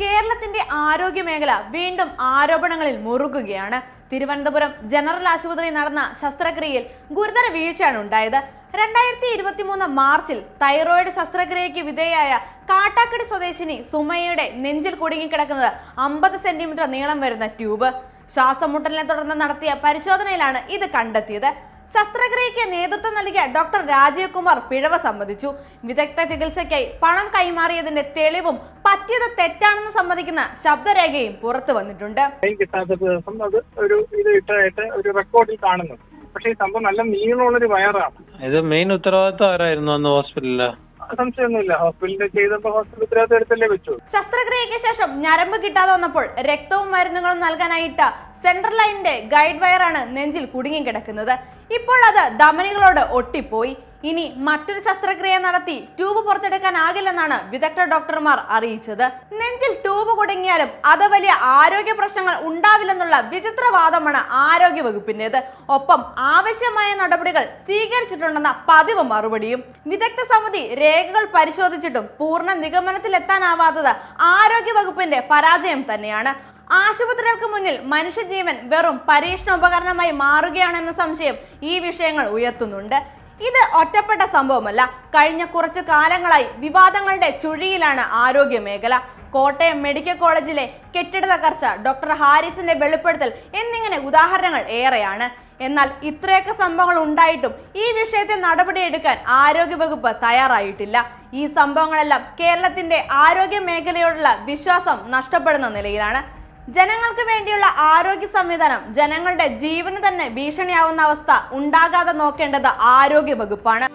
കേരളത്തിന്റെ ആരോഗ്യ മേഖല വീണ്ടും ആരോപണങ്ങളിൽ മുറുകുകയാണ്. തിരുവനന്തപുരം ജനറൽ ആശുപത്രി നടന്ന ശസ്ത്രക്രിയയിൽ ഗുരുതര വീഴ്ചയാണ് ഉണ്ടായത്. രണ്ടായിരത്തി ഇരുപത്തി മൂന്ന് മാർച്ചിൽ തൈറോയിഡ് ശസ്ത്രക്രിയയ്ക്ക് വിധേയായ കാട്ടാക്കടി സ്വദേശിനി സുമയയുടെ നെഞ്ചിൽ കുടുങ്ങിക്കിടക്കുന്നത് അമ്പത് സെന്റിമീറ്റർ നീളം വരുന്ന ട്യൂബ്. ശ്വാസമുട്ടലിനെ തുടർന്ന് നടത്തിയ പരിശോധനയിലാണ് ഇത് കണ്ടെത്തിയത്. ശസ്ത്രക്രിയയ്ക്ക് നേതൃത്വം നൽകിയ ഡോക്ടർ രാജീവ് കുമാർ പിഴവ് സമ്മതിച്ചു. വിദഗ്ധ ചികിത്സയ്ക്കായി പണം കൈമാറിയതിന്റെ തെളിവും പറ്റിയത് തെറ്റാണെന്ന് സമ്മതിക്കുന്ന ശബ്ദരേഖയും പുറത്തു വന്നിട്ടുണ്ട്. കിട്ടാത്ത ദിവസം അത് ഒരു ഇത് ഇട്ടായിട്ട് ഒരു റെക്കോർഡിൽ കാണുന്നു പക്ഷേ ഈ സംഭവം നല്ല നീളമുള്ളൊരു വയറാണ്. ഇത് മെയിൻ ഉത്തരവാദിത്വം ആരായിരുന്നു അന്ന് ഹോസ്പിറ്റലിൽ? സംശയമൊന്നുമില്ല. ഹോസ്പിറ്റലിൽ ചെയ്തപ്പോൾ ഹോസ്പിറ്റൽ ഉത്തരവാദിത്തം എടുത്തല്ലേ വെച്ചു ശസ്ത്രക്രിയയ്ക്ക് ശേഷം ഞരമ്പ് കിട്ടാതെ വന്നപ്പോൾ രക്തവും മരുന്നുകളും നൽകാനായിട്ട് സെൻട്രൽ ലൈനിന്റെ ഗൈഡ് വയറാണ് നെഞ്ചിൽ കുടുങ്ങിക്കിടക്കുന്നത് ഇപ്പോൾ അത് ധമനികളോട് ഒട്ടിപ്പോയി. ഇനി മറ്റൊരു ശസ്ത്രക്രിയ നടത്തി ട്യൂബ് പുറത്തെടുക്കാൻ പുറത്തെടുക്കാനാകില്ലെന്നാണ് വിദഗ്ധ ഡോക്ടർമാർ അറിയിച്ചത്. നെഞ്ചിൽ ട്യൂബ് കുടുങ്ങിയാലും അത് വലിയ ആരോഗ്യ പ്രശ്നങ്ങൾ ഉണ്ടാവില്ലെന്നുള്ള വിചിത്രവാദമാണ് ആരോഗ്യ വകുപ്പിന്റേത്. ഒപ്പം ആവശ്യമായ നടപടികൾ സ്വീകരിച്ചിട്ടുണ്ടെന്ന പതിവ് മറുപടിയും. വിദഗ്ധ സമിതി രേഖകൾ പരിശോധിച്ചിട്ടും പൂർണ നിഗമനത്തിലെത്താനാവാത്തത് ആരോഗ്യ വകുപ്പിന്റെ പരാജയം തന്നെയാണ്. ആശുപത്രികൾക്ക് മുന്നിൽ മനുഷ്യജീവൻ വെറും പരീക്ഷണ ഉപകരണമായി മാറുകയാണെന്ന സംശയം ഈ വിഷയങ്ങൾ ഉയർത്തുന്നുണ്ട്. ഇത് ഒറ്റപ്പെട്ട സംഭവമല്ല. കഴിഞ്ഞ കുറച്ച് കാലങ്ങളായി വിവാദങ്ങളുടെ ചുഴിയിലാണ് ആരോഗ്യ മേഖല കോട്ടയം മെഡിക്കൽ കോളേജിലെ കെട്ടിട തകർച്ച ഡോക്ടർ ഹാരിസിന്റെ വെളിപ്പെടുത്തൽ എന്നിങ്ങനെ ഉദാഹരണങ്ങൾ ഏറെയാണ്. എന്നാൽ ഇത്രയൊക്കെ സംഭവങ്ങൾ ഉണ്ടായിട്ടും ഈ വിഷയത്തിൽ നടപടിയെടുക്കാൻ ആരോഗ്യവകുപ്പ് തയ്യാറായിട്ടില്ല. ഈ സംഭവങ്ങളെല്ലാം കേരളത്തിന്റെ ആരോഗ്യ മേഖലയോടുള്ള വിശ്വാസം നഷ്ടപ്പെടുന്ന നിലയിലാണ്. ജനങ്ങൾക്ക് വേണ്ടിയുള്ള ആരോഗ്യ സംവിധാനം ജനങ്ങളുടെ ജീവന് തന്നെ ഭീഷണിയാവുന്ന അവസ്ഥ ഉണ്ടാകാതെ നോക്കേണ്ടത് ആരോഗ്യ വകുപ്പാണ്